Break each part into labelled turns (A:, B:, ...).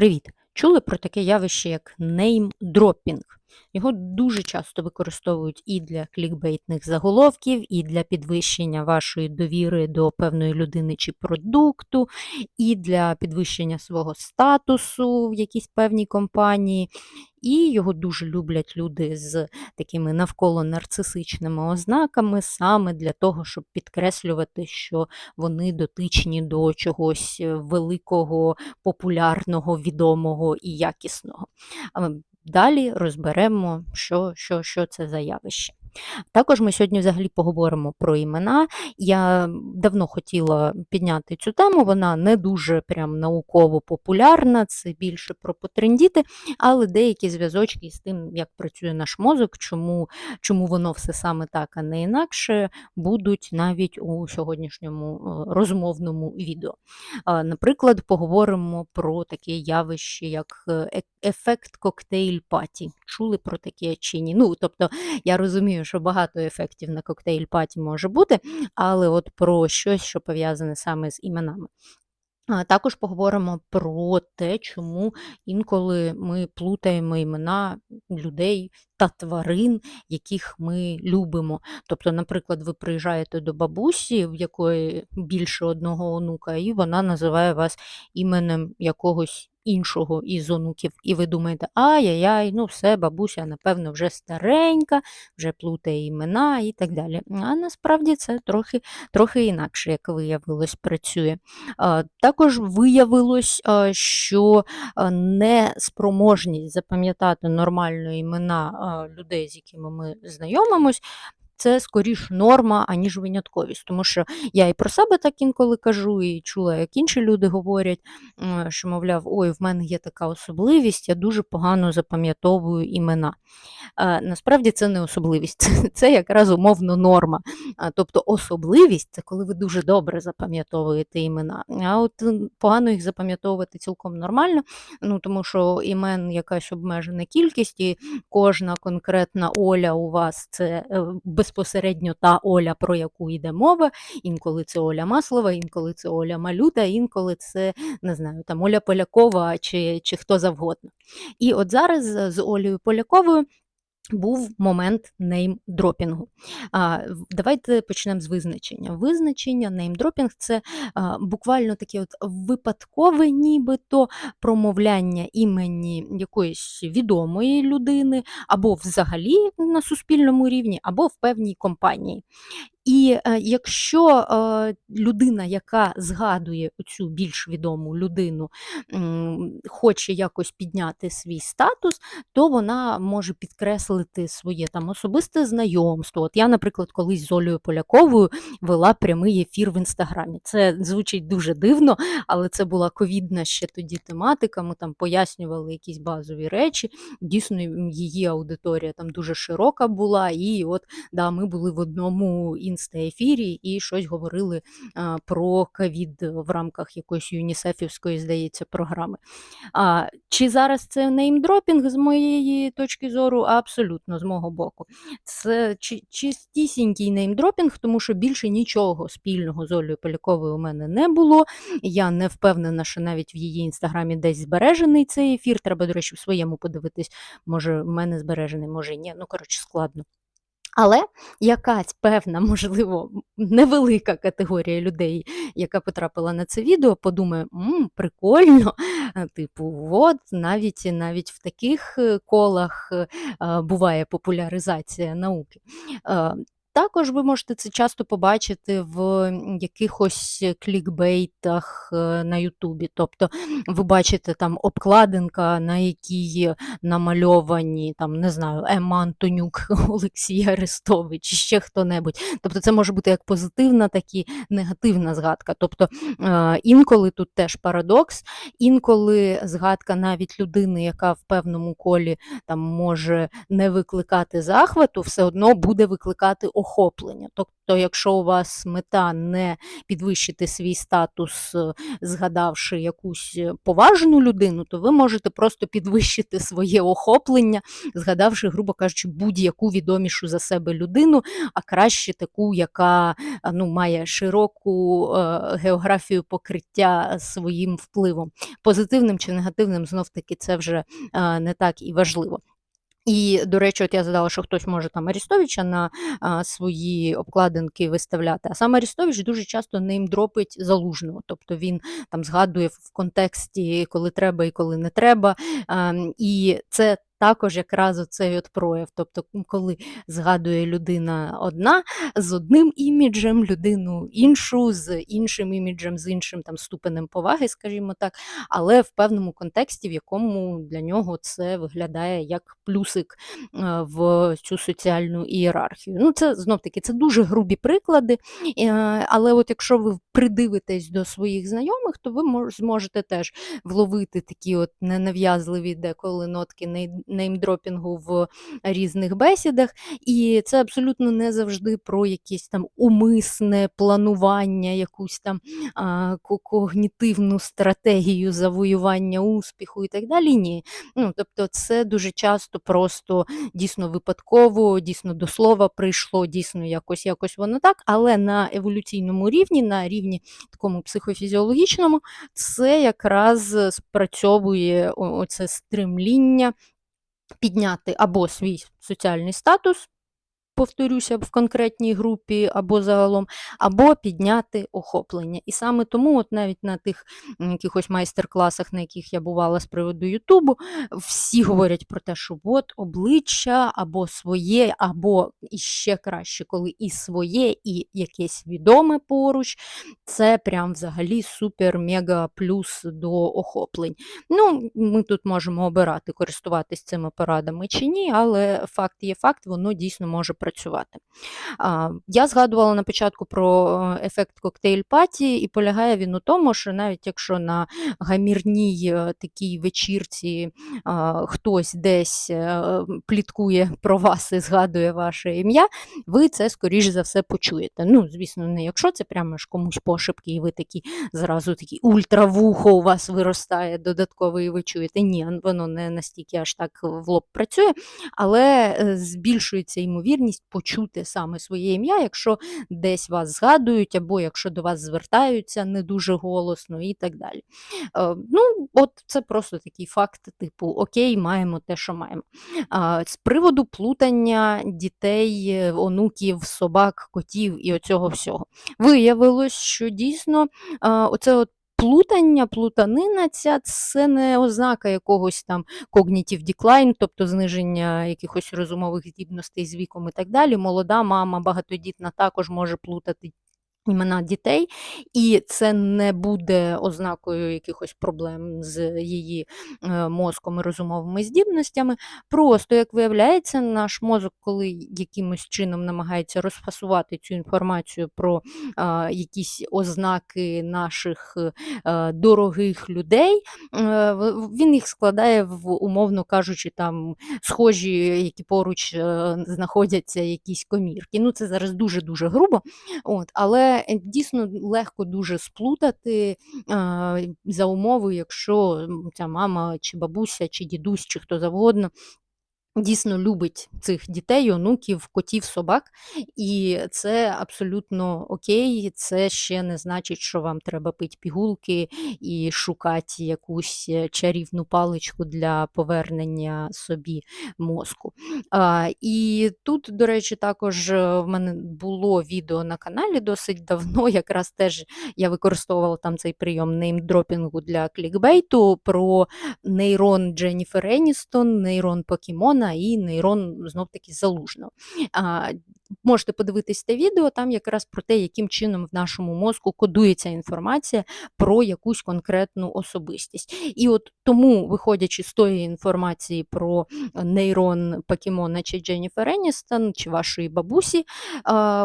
A: Привіт! Чули про таке явище, як неймдропінг? Його дуже часто використовують і для клікбейтних заголовків, і для підвищення вашої довіри до певної людини чи продукту, і для підвищення свого статусу в якійсь певній компанії. І його дуже люблять люди з такими навколо нарцисичними ознаками, саме для того, щоб підкреслювати, що вони дотичні до чогось е, великого, популярного, відомого і якісного. Далі розберемо, що, що, що це за явище. Також ми сьогодні взагалі поговоримо про імена. Я давно хотіла підняти цю тему, вона не дуже прям науково популярна, це більше про потрендіти, але деякі зв'язочки з тим, як працює наш мозок, чому, чому воно все саме так, а не інакше, будуть навіть у сьогоднішньому е, розмовному відео. Наприклад, поговоримо про таке явище, як е, ефект коктейль паті. Чули про таке чи ні? Ну, тобто, я розумію, що багато ефектів на коктейль паті може бути, але от про щось, що пов'язане саме з іменами. Також поговоримо про те, чому інколи ми плутаємо імена людей та тварин, яких ми любимо. Тобто, наприклад, ви приїжджаєте до бабусі, в якої більше одного онука, і вона називає вас іменем якогось іншого із онуків, і ви думаєте, ай-яй-яй, ну все, бабуся, напевно, вже старенька, вже плутає імена і так далі. А насправді це трохи трохи інакше, як виявилось, працює. Також виявилось, що неспроможність запам'ятати нормально імена людей, з якими ми знайомимось, це скоріш норма, аніж винятковість. Тому що я і про себе так інколи кажу, і чула, як інші люди говорять, що, мовляв, ой, в мене є така особливість, я дуже погано запам'ятовую імена. Насправді це не особливість, це, якраз умовно норма. Тобто особливість це коли ви дуже добре запам'ятовуєте імена. А от погано їх запам'ятовувати цілком нормально, ну тому що імен якась обмежена кількість, і кожна конкретна Оля у вас це е, без безпосередньо та Оля, про яку йде мова. Інколи це Оля Маслова, інколи це Оля Малюта, інколи це не знаю, там Оля Полякова чи, чи хто завгодно. І от зараз з Олею Поляковою. Був момент неймдропінгу. Давайте почнемо з визначення. Визначення неймдропінг це буквально таке от випадкове, нібито промовляння імені якоїсь відомої людини, або взагалі на суспільному рівні, або в певній компанії. І е, якщо е, людина, яка згадує цю більш відому людину, хоче якось підняти свій статус, то вона може підкреслити своє там особисте знайомство. От я, наприклад, колись з Олею Поляковою вела прямий ефір в інстаграмі. Це звучить дуже дивно, але це була ковідна ще тоді тематика. Ми там пояснювали якісь базові речі. Дійсно, її аудиторія там дуже широка була, і от да, ми були в одному інста-ефірі і щось говорили про ковід в рамках якоїсь юнісефівської, здається, програми. А, Чи зараз це неймдропінг з моєї точки зору? Абсолютно, з мого боку. Це чистісінький неймдропінг, тому що більше нічого спільного з Олею Поляковою у мене не було. Я не впевнена, що навіть в її інстаграмі десь збережений цей ефір. Треба, до речі, в своєму подивитись, може, в мене збережений, може ні. Ну, коротше, складно. Але якась певна, можливо, невелика категорія людей, яка потрапила на це відео, подумає, М, прикольно, типу, от навіть навіть в таких е, колах е, буває популяризація науки. Також ви можете це часто побачити в якихось клікбейтах е, на Ютубі. Тобто ви бачите там обкладинка, на якій намальовані там, не знаю, Ема Антонюк, Олексій Арестович, ще хто-небудь. Тобто це може бути як позитивна, так і негативна згадка. Тобто е, інколи тут теж парадокс, інколи згадка навіть людини, яка в певному колі там може не викликати захвату, все одно буде викликати охоплення. Тобто, якщо у вас мета не підвищити свій статус, е, згадавши якусь е, поважну людину, то ви можете просто підвищити своє охоплення, згадавши, грубо кажучи, будь-яку відомішу за себе людину, а краще таку, яка ну, має широку е, географію покриття своїм впливом. Позитивним чи негативним, знов таки, це вже е, не так і важливо. І, до речі, от я задала, що хтось може там Арістовича на а, свої обкладинки виставляти. А сам Арістович дуже часто ним дропить залужного. Тобто він там згадує в контексті, коли треба і коли не треба. А, і це також якраз оцей от прояв. Тобто, коли згадує людина одна з одним іміджем, людину іншу, з іншим іміджем, з іншим там ступенем поваги, скажімо так, але в певному контексті, в якому для нього це виглядає як плюсик е, в цю соціальну ієрархію. Ну, це знов таки це дуже грубі приклади. Е, але от якщо ви придивитесь до своїх знайомих, то ви зможете теж вловити такі от ненав'язливі деколи нотки неймдропінгу в різних бесідах, і це абсолютно не завжди про якесь там умисне планування, якусь там а, когнітивну стратегію завоювання успіху і так далі. Ні. Ну, Тобто, це дуже часто просто дійсно випадково, дійсно до слова прийшло, дійсно якось якось воно так, але на еволюційному рівні, на рівні такому психофізіологічному, це якраз спрацьовує оце стремління підняти або свій соціальний статус, повторюся, в конкретній групі або загалом, або підняти охоплення. І саме тому, от навіть на тих якихось майстер-класах, на яких я бувала з приводу Ютубу, всі говорять про те, що от обличчя або своє, або і ще краще, коли і своє, і якесь відоме поруч, це прям взагалі супер-мега плюс до охоплень. Ну, Ми тут можемо обирати, користуватись цими порадами чи ні, але факт є факт, воно дійсно може працювати працювати. Я згадувала на початку про е, ефект коктейль паті, і полягає він у тому, що навіть якщо на гамірній е, такій вечірці хтось десь е, пліткує про вас і згадує ваше ім'я, ви це, скоріш за все, почуєте. Ну, звісно, не якщо це прямо ж комусь пошепки, і ви такі зразу такі ультравухо у вас виростає додатково, і ви чуєте. Ні, воно не настільки аж так в лоб працює, але збільшується ймовірність можливість почути саме своє ім'я, якщо десь вас згадують, або якщо до вас звертаються не дуже голосно і так далі. Е, ну, от Це просто такий факт, типу, окей, маємо те, що маємо. З приводу плутання дітей, онуків, собак, котів і оцього всього. Виявилось, що дійсно оце от плутання, плутанина ця це не ознака якогось там когнітів діклайн, тобто зниження якихось розумових здібностей з віком і так далі. Молода мама багатодітна також може плутати імена дітей, і це не буде ознакою якихось проблем з її е, мозком і розумовими здібностями. Просто, як виявляється, наш мозок, коли якимось чином намагається розфасувати цю інформацію про а, якісь ознаки наших а, е, дорогих людей, а, е, він їх складає в, умовно кажучи, там схожі, які поруч а, знаходяться якісь комірки. Ну, Це зараз дуже-дуже грубо. От, але Дійсно легко дуже сплутати за умови, якщо ця мама, чи бабуся, чи дідусь, чи хто завгодно Дійсно любить цих дітей, онуків, котів, собак, і це абсолютно окей. Це ще не значить, що вам треба пити пігулки і шукати якусь е, чарівну паличку для повернення собі мозку. А, І тут, до речі, також е, в мене було відео на каналі досить давно. Якраз теж я використовувала там цей прийом неймдропінгу для клікбейту про нейрон Дженніфер Еністон, нейрон Покемона і нейрон знов-таки залужно. Можете подивитись те відео, там якраз про те, яким чином в нашому мозку кодується інформація про якусь конкретну особистість. І от тому, виходячи з тої інформації про нейрон Покемона чи Дженніфер Еністон, чи вашої бабусі,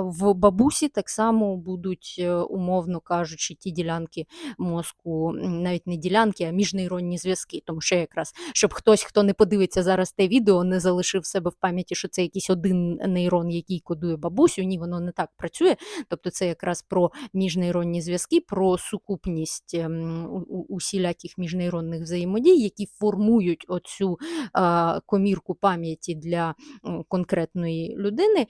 A: в бабусі так само будуть, е, умовно кажучи, ті ділянки мозку, навіть не ділянки, а міжнейронні зв'язки. Тому що якраз, щоб хтось, хто не подивиться зараз те відео, не залишив себе в пам'яті, що це якийсь один нейрон, який кодує годує бабусю. Ні, воно не так працює. Тобто, це якраз про міжнейронні зв'язки, про сукупність ем, усіляких міжнейронних взаємодій, які формують оцю комірку пам'яті для конкретної людини.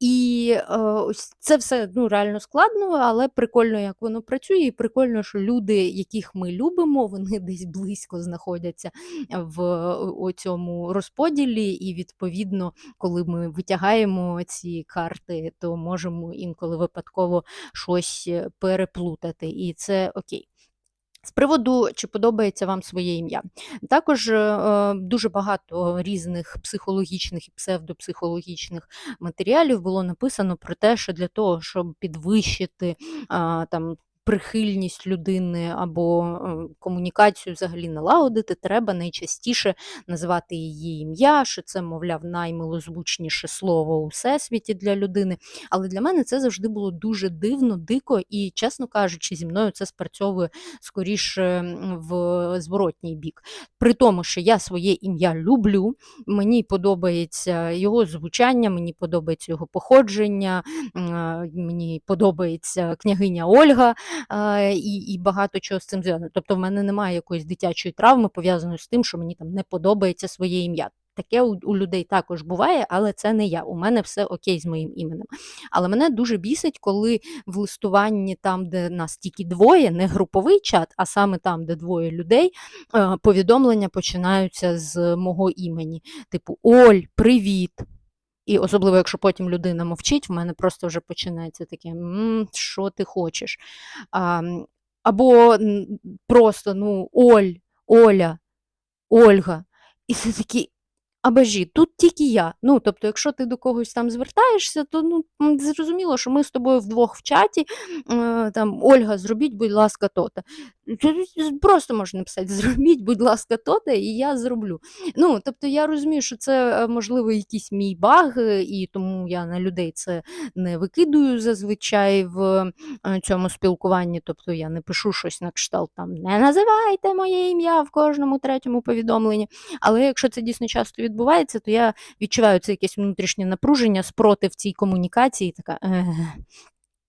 A: І е, ось це все ну, реально складно, але прикольно, як воно працює, і прикольно, що люди, яких ми любимо, вони десь близько знаходяться в о- цьому розподілі, і відповідно, коли ми витягаємо ці карти, то можемо інколи випадково щось е, переплутати, і це окей. З приводу, чи подобається вам своє ім'я. Також е, е, дуже багато різних психологічних і псевдопсихологічних матеріалів було написано про те, що для того, щоб підвищити е, там. Прихильність людини або е, комунікацію взагалі налагодити, треба найчастіше називати її ім'я, що це, мовляв, наймилозвучніше слово у всесвіті для людини. Але для мене це завжди було дуже дивно, дико, і, чесно кажучи, зі мною це спрацьовує скоріше в зворотній бік. При тому, що я своє ім'я люблю, мені подобається його звучання, мені подобається його походження, е, мені подобається княгиня Ольга і, і багато чого з цим зв'язано. Тобто, в мене немає якоїсь дитячої травми, пов'язаної з тим, що мені там не подобається своє ім'я. Таке у, у людей також буває, але це не я. У мене все окей з моїм іменем. Але мене дуже бісить, коли в листуванні, там, де нас тільки двоє, не груповий чат, а саме там, де двоє людей, е, повідомлення починаються з мого імені. Типу Оль, привіт. І особливо, якщо потім людина мовчить, в мене просто вже починається таке, «М, що ти хочеш. А, або просто ну, Оль, Оля, Ольга. І це такі. Абажі, тут тільки я. Ну, тобто, якщо ти до когось там звертаєшся, то ну, зрозуміло, що ми з тобою вдвох в чаті, е, там, Ольга, зробіть, будь ласка, то-то. Просто можна написати, зробіть, будь ласка, то-то, і я зроблю. Ну, тобто я розумію, що це, е, можливо, якийсь мій баг, е, і тому я на людей це не викидую зазвичай в цьому спілкуванні. Тобто я не пишу щось на кшталт там не називайте моє ім'я в кожному третьому повідомленні. Але якщо це дійсно часто відбувається, то я відчуваю це якесь внутрішнє напруження, спротив цій комунікації. Така. «Ех».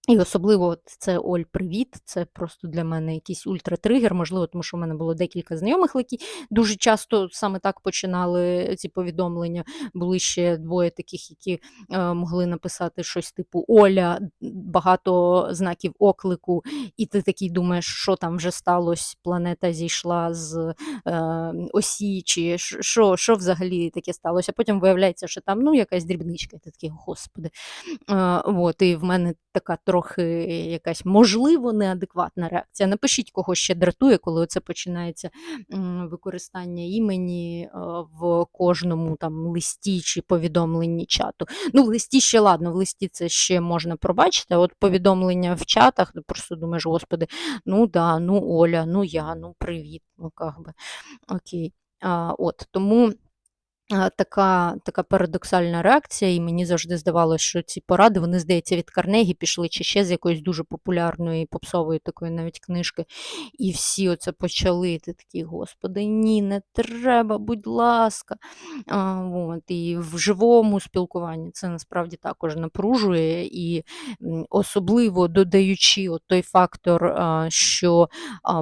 A: І особливо це Оль, привіт. Це просто для мене якийсь ультратригер, можливо, тому що в мене було декілька знайомих, які дуже часто саме так починали ці повідомлення. Були ще двоє таких, які е, могли написати щось типу Оля, багато знаків оклику, і ти такий думаєш, що там вже сталося, планета зійшла з е, осі, чи що, що взагалі таке сталося. Потім виявляється, що там ну, якась дрібничка. і Ти такий, господи. Е, от, і в мене така трохи якась можливо неадекватна реакція. Напишіть, кого ще дратує, коли це починається використання імені е, в кожному там листі чи повідомленні чату. Ну, в листі ще ладно, в листі це ще можна пробачити, а от повідомлення в чатах, ти просто думаєш, господи, ну да, ну Оля, ну я, ну привіт, ну как би, окей. А, от, тому така, така парадоксальна реакція, і мені завжди здавалося, що ці поради, вони, здається, від Карнегі пішли чи ще з якоїсь дуже популярної попсової такої навіть книжки. І всі оце почали. Ти такі, господи, ні, не треба, будь ласка. А, от, і в живому спілкуванні це насправді також напружує, і особливо додаючи от той фактор, що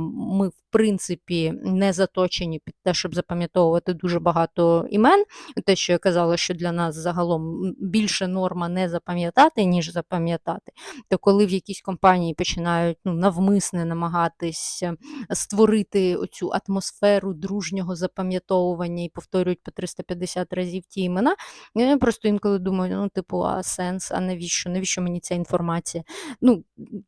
A: ми в принципі не заточені під те, щоб запам'ятовувати дуже багато імен. Те, що я казала, що для нас загалом більше норма не запам'ятати, ніж запам'ятати, то коли в якійсь компанії починають ну, навмисне намагатись е, створити оцю атмосферу дружнього запам'ятовування і повторюють по 350 разів ті імена, я просто інколи думаю, ну, типу, а сенс, а навіщо? Навіщо мені ця інформація? Ну,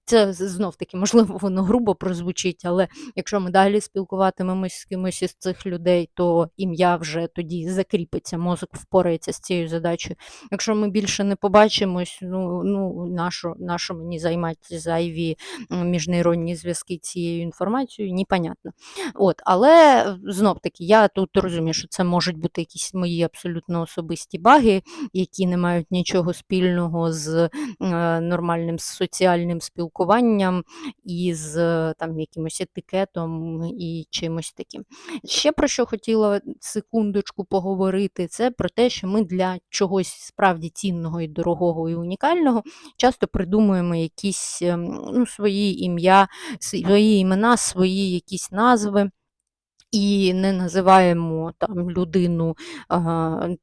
A: це знов таки, можливо, воно грубо прозвучить, але якщо ми далі спілкуватимемось з кимось із цих людей, то ім'я вже тоді закріпиться, мозок впорається з цією задачею. Якщо ми більше не побачимось, ну, ну нащо, нащо мені займатися зайві міжнейронні зв'язки цією інформацією, непонятно. От, але знов таки, я тут розумію, що це можуть бути якісь мої абсолютно особисті баги, які не мають нічого спільного з е, нормальним соціальним спілкуванням і з е, там якимось етикетом і чимось таким. Ще про що хотіла секундочку поговорити. Говорити, це про те, що ми для чогось справді цінного і дорогого і унікального часто придумуємо якісь ем, ну, свої ім'я, свої імена, свої якісь назви. І не називаємо там людину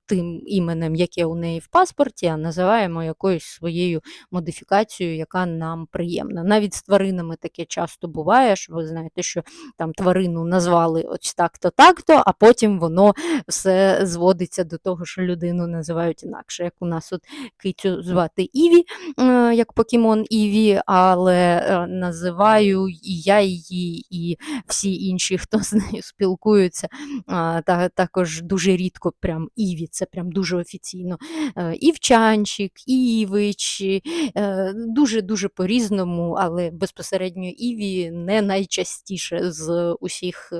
A: тим іменем, яке у неї в паспорті, а називаємо якоюсь своєю модифікацією, яка нам приємна. Навіть з тваринами таке часто буває, що ви знаєте, що там тварину назвали ось так-то, так-то, а потім воно все зводиться до того, що людину називають інакше. Як у нас от кицю звати Іві, е, як покемон Іві, але е, називаю і я її, і всі інші, хто з нею спілкуються, та, також дуже рідко прям Іві, це прям дуже офіційно. Е, Івчанчик, Івич, дуже-дуже по-різному, але безпосередньо Іві не найчастіше з усіх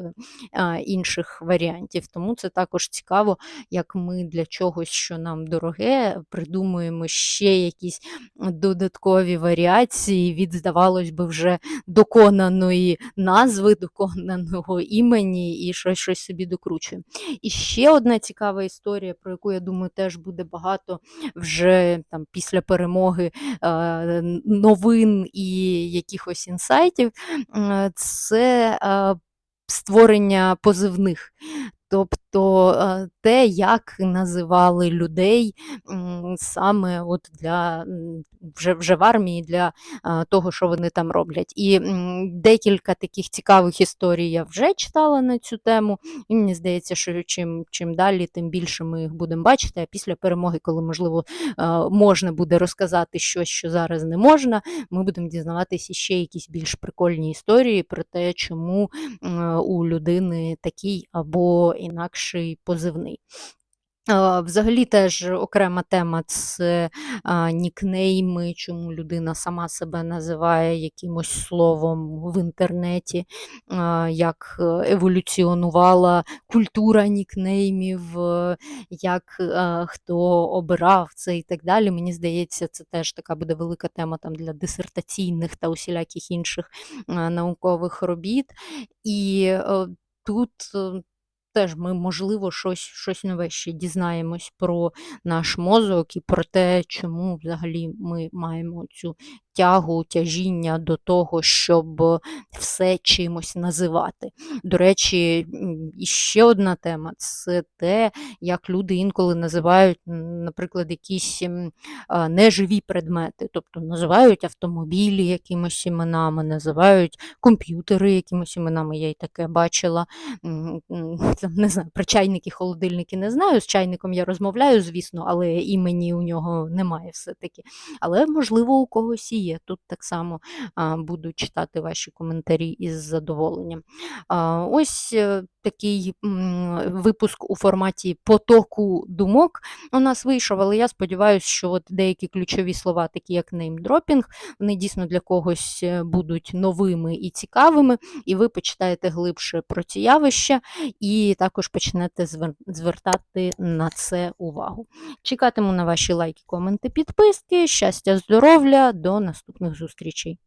A: е, інших варіантів. Тому це також цікаво, як ми для чогось, що нам дороге, придумуємо ще якісь додаткові варіації від, здавалось би, вже доконаної назви, доконаного імені і щось, щось собі докручує. І ще одна цікава історія, про яку я думаю, теж буде багато вже там після перемоги новин і якихось інсайтів, це створення позивних. Тобто е, те, як називали людей саме от для вже, вже в армії для того, що вони там роблять. І декілька таких цікавих історій я вже читала на цю тему. І мені здається, що чим, чим далі, тим більше ми їх будемо бачити. А після перемоги, коли можливо можна буде розказати щось, що зараз не можна, ми будемо дізнаватися ще якісь більш прикольні історії про те, чому у людини такий або інакший позивний. Взагалі теж окрема тема це нікнейми, чому людина сама себе називає якимось словом в інтернеті, як е, еволюціонувала культура нікнеймів, е, як а, хто обирав це і так далі. Мені здається, це теж така буде велика тема там для дисертаційних та усіляких інших наукових робіт. І е, тут. Теж ми, можливо, щось, щось нове ще дізнаємось про наш мозок і про те, чому взагалі ми маємо цю тягу, тяжіння до того, щоб все чимось називати. До речі, ще одна тема це те, як люди інколи називають, наприклад, якісь неживі предмети, тобто називають автомобілі якимось іменами, називають комп'ютери якимось іменами. Я й таке бачила. Не знаю, про чайники, холодильники не знаю. З чайником я розмовляю, звісно, але імені у нього немає все-таки. Але, можливо, у когось і є. Тут так само буду читати ваші коментарі із задоволенням. Ось е, такий випуск у форматі потоку думок у нас вийшов, але я сподіваюся, що от деякі ключові слова, такі як неймдропінг, вони дійсно для когось е, будуть новими і цікавими, і ви почитаєте глибше про ці явища, і також почнете звер- звертати на це увагу. Чекатиму на ваші лайки, коменти, підписки. Щастя, здоров'я, до наступних зустрічей.